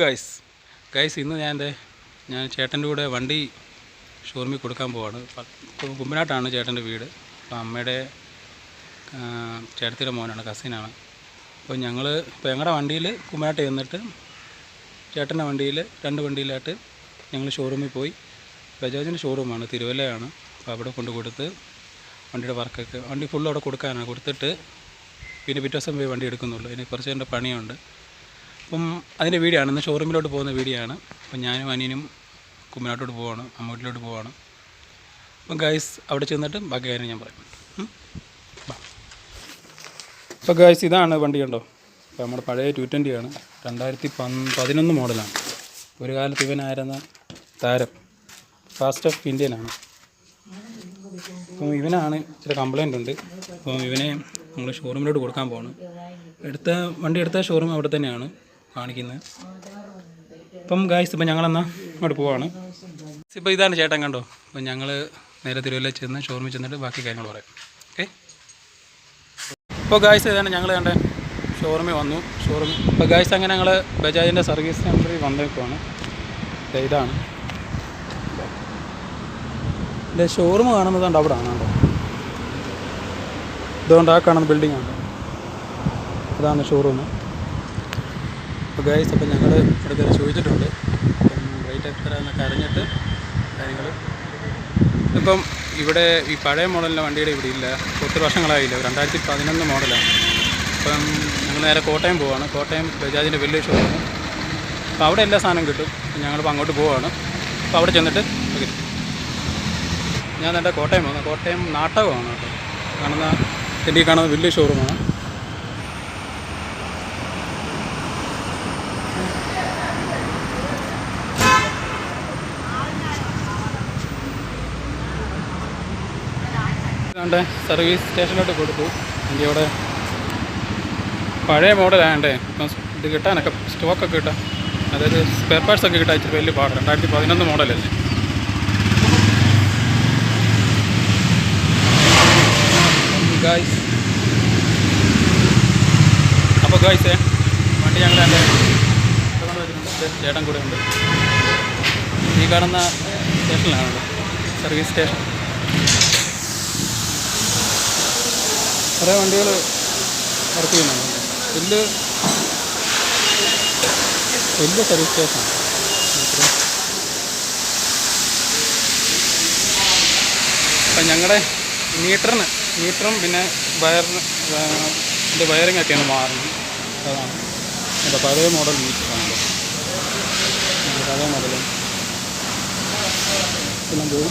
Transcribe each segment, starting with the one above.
Guys guys ഇന്ന് ഞാൻ എന്റെ ഞാൻ ചേട്ടന്റെ കൂടെ വണ്ടി ഷോറൂമിൽ കൊടുക്കാൻ പോവാണ്. കുമ്പനാട്ടാണ് ചേട്ടന്റെ വീട്. അപ്പോൾ അമ്മയുടെ ചേട്ടത്തിന്റെ മോനാണ് കസിനാണ് അപ്പോൾ ഞങ്ങൾ ഇപ്പോൾ ഞങ്ങളുടെ വണ്ടിയിൽ കുമ്പനാട്ട് ചെന്നിട്ട് ചേട്ടന്റെ വണ്ടിയിൽ രണ്ട് വണ്ടിയിലായിട്ട് ഞങ്ങൾ ഷോറൂമിൽ പോയി. ബജാജിന്റെ ഷോറൂമാണ് തിരുവല്ലയാണ്. അപ്പോൾ അവിടെ കൊണ്ട് കൊടുത്ത് വണ്ടിയുടെ വർക്കൊക്കെ വണ്ടി ഫുൾ അവിടെ കൊടുക്കാനാണ്. കൊടുത്തിട്ട് പിന്നെ പിറ്റേ ദിവസം പോയി വണ്ടി എടുക്കുന്നുള്ളൂ. ഇനി കുറച്ച് എന്റെ പണിയുണ്ട്. അപ്പം അതിന്റെ വീഡിയോ ആണ്. ഇന്ന് ഷോറൂമിലോട്ട് പോകുന്ന വീഡിയോ ആണ്. അപ്പം ഞാനും അനിയനും കുമ്മനാട്ടോട്ട് പോവാണ്. അമ്മൂട്ടിലോട്ട് പോവാണ്. അപ്പം ഗൈസ് അവിടെ ചെന്നിട്ട് ബാക്കി കാര്യം ഞാൻ പറയും. അപ്പം ഗൈസ് ഇതാണ് വണ്ടി കണ്ടോ? അപ്പോൾ നമ്മുടെ പഴയ ടു ആണ്. രണ്ടായിരത്തി പതിനൊന്ന് മോഡലാണ്. ഒരു കാലത്ത് ഇവനായിരുന്ന താരം. ഫാസ്റ്റ് ഓഫ് ഇന്ത്യനാണ് അപ്പം ഇവനാണ് ചില കംപ്ലൈന്റ് ഉണ്ട്. അപ്പം ഇവനെ നമ്മൾ ഷോറൂമിലോട്ട് കൊടുക്കാൻ പോകണം എടുത്ത വണ്ടി എടുത്ത ഷോറൂം അവിടെ തന്നെയാണ്. കാണിക്കുന്നത്. ഇപ്പം ഗായ്സ് ഇപ്പം ഞങ്ങളെന്നാ അങ്ങോട്ട് പോവാണ്. ഇപ്പോൾ ഇതാണ് ചേട്ടൻ കണ്ടോ? അപ്പം ഞങ്ങൾ നേരെ തിരുവല്ല ചെന്ന് ഷോറൂമിൽ ചെന്നിട്ട് ബാക്കി കാര്യങ്ങൾ പറയാം. ഓക്കെ ഇപ്പോൾ ഗായ്സ് ഇതാണ് ഞങ്ങൾ കണ്ട. ഷോറൂമിൽ വന്നു. ഷോറൂമിൽ ഇപ്പോൾ ഗായ്സ് അങ്ങനെ ഞങ്ങൾ ബജാജിന്റെ സർവീസ് സെന്ററിൽ വന്നേക്കുവാണ്. ഇതാണ്. എന്റെ ഷോറൂം കാണുന്നത് കണ്ടോ? അവിടെ ആണോ കണ്ടോ? ഇതുകൊണ്ട് ആ കാണുന്ന ബിൽഡിംഗ് ആണ്. അതാണ് ഷോറൂം അപ്പോൾ ഗൈസ് അപ്പം ഞങ്ങൾ ഇവിടെ കയറി ചോദിച്ചിട്ടുണ്ട്. അപ്പം റേറ്റ് എത്ര എന്നൊക്കെ അറിഞ്ഞിട്ട് കാര്യങ്ങൾ ഇപ്പം ഇവിടെ ഈ പഴയ മോഡലിന്റെ വണ്ടിയുടെ ഇവിടെ ഇല്ല. ഒത്തിരി വർഷങ്ങളായില്ല. രണ്ടായിരത്തി പതിനൊന്ന് മോഡലാണ് അപ്പം ഞങ്ങൾ നേരെ കോട്ടയം പോവാണ്. കോട്ടയം ബജാജിന്റെ വലിയ ഷോറൂം അപ്പോൾ അവിടെ എല്ലാ സാധനവും കിട്ടും. ഞങ്ങളിപ്പോൾ അങ്ങോട്ട് പോവാണ്. അപ്പോൾ അവിടെ ചെന്നിട്ട് ഞാൻ എന്റെ കോട്ടയം വന്നു. കോട്ടയം നാട്ടകമാണ് കേട്ടോ. കാണുന്ന ഈ കാണുന്ന വലിയ ഷോറൂമാണ് കണ്ടേ സർവീസ് സ്റ്റേഷനിലോട്ട് കൊടുത്തു. എന്റെ ഇവിടെ പഴയ മോഡലായണ്ടേ ഇപ്പം ഇത് കിട്ടാനൊക്കെ സ്റ്റോക്കൊക്കെ കിട്ടാൻ അതായത് സ്പെയർ പാർട്സ് ഒക്കെ കിട്ടാൻ ഇച്ചിരി വലിയ പാട് രണ്ടായിരത്തി പതിനൊന്ന് മോഡലല്ലേ ഗായ്സ് അപ്പോൾ ഗായ്സേ വണ്ടി ഞങ്ങൾ എന്റെ ചേട്ടൻ കൂടെ ഉണ്ട്. ഈ കാണുന്ന സ്റ്റേഷനിലാണല്ലോ സർവീസ് സ്റ്റേഷൻ കുറേ വണ്ടികൾ വർക്ക് ചെയ്യുന്നുണ്ട്. വലിയ വലിയ സർവീസ് സ്റ്റേഷൻ അപ്പം ഞങ്ങളുടെ മീറ്ററിന് മീറ്ററും പിന്നെ വയറിന് ഇതിന്റെ വയറിംഗ് ഒക്കെയാണ് മാറുന്നത്. അതാണ്. എന്റെ പഴയ മോഡൽ മീറ്ററാണ് പഴയ മോഡൽ പിന്നെ പോയി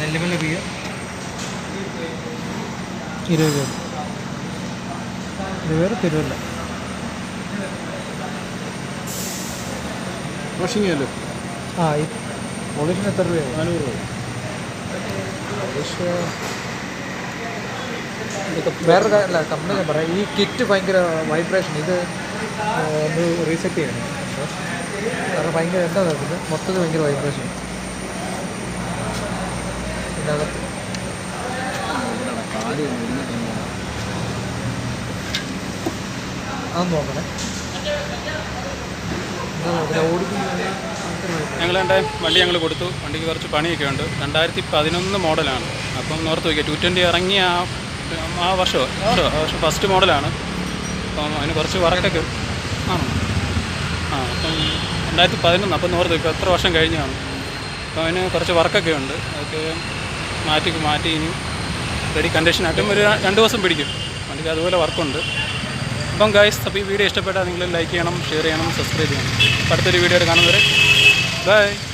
നെല്ലിമല ബിയ ഇരുപത് പേര് ഇരുപത് പേര് തിരുവല്ല വാഷിംഗ് ചെയ്യല്ലോ? ആ പോളിഷിന് എത്ര രൂപയാണ് നാനൂറ് രൂപ. വേറെ കാര്യം അല്ല കമ്പനി ഞാൻ പറയാം. ഈ കിറ്റ് ഭയങ്കര വൈബ്രേഷൻ ഇത് ഒന്ന് റീസെറ്റ് ചെയ്യണം. കാരണം ഭയങ്കര എന്താ നടക്കുന്നത് മൊത്തത്തിൽ ഭയങ്കര വൈബ്രേഷൻ ഓടിക്കുന്ന ഞങ്ങൾ എന്റെ വണ്ടി ഞങ്ങൾ കൊടുത്തു. വണ്ടിക്ക് കുറച്ച് പണിയൊക്കെ ഉണ്ട്. രണ്ടായിരത്തി പതിനൊന്ന് മോഡലാണ്. അപ്പം ഓർത്ത് വയ്ക്കുക ടു ട്വന്റി ഇറങ്ങിയ ആ വർഷം വർഷം ഫസ്റ്റ് മോഡലാണ്. അപ്പം അതിന് കുറച്ച് വർക്കൊക്കെ ആണോ. ആ അപ്പം രണ്ടായിരത്തി പതിനൊന്ന് അപ്പം നോർത്ത് വയ്ക്കുക എത്ര വർഷം കഴിഞ്ഞാണ് അപ്പം അതിന് കുറച്ച് വർക്കൊക്കെ ഉണ്ട്. അതൊക്കെ മാറ്റി മാറ്റി ഇനി റെഡി കണ്ടീഷനായിട്ടും ഒരു രണ്ട് ദിവസം പിടിക്കും. വണ്ടിക്ക് അതുപോലെ വർക്കുണ്ട് അപ്പം ഗൈസ് അപ്പോൾ ഈ വീഡിയോ ഇഷ്ടപ്പെട്ടാൽ നിങ്ങൾ ലൈക്ക് ചെയ്യണം ഷെയർ ചെയ്യണം സബ്സ്ക്രൈബ് ചെയ്യണം. അടുത്തൊരു വീഡിയോ കാണുന്നവരെ ബൈ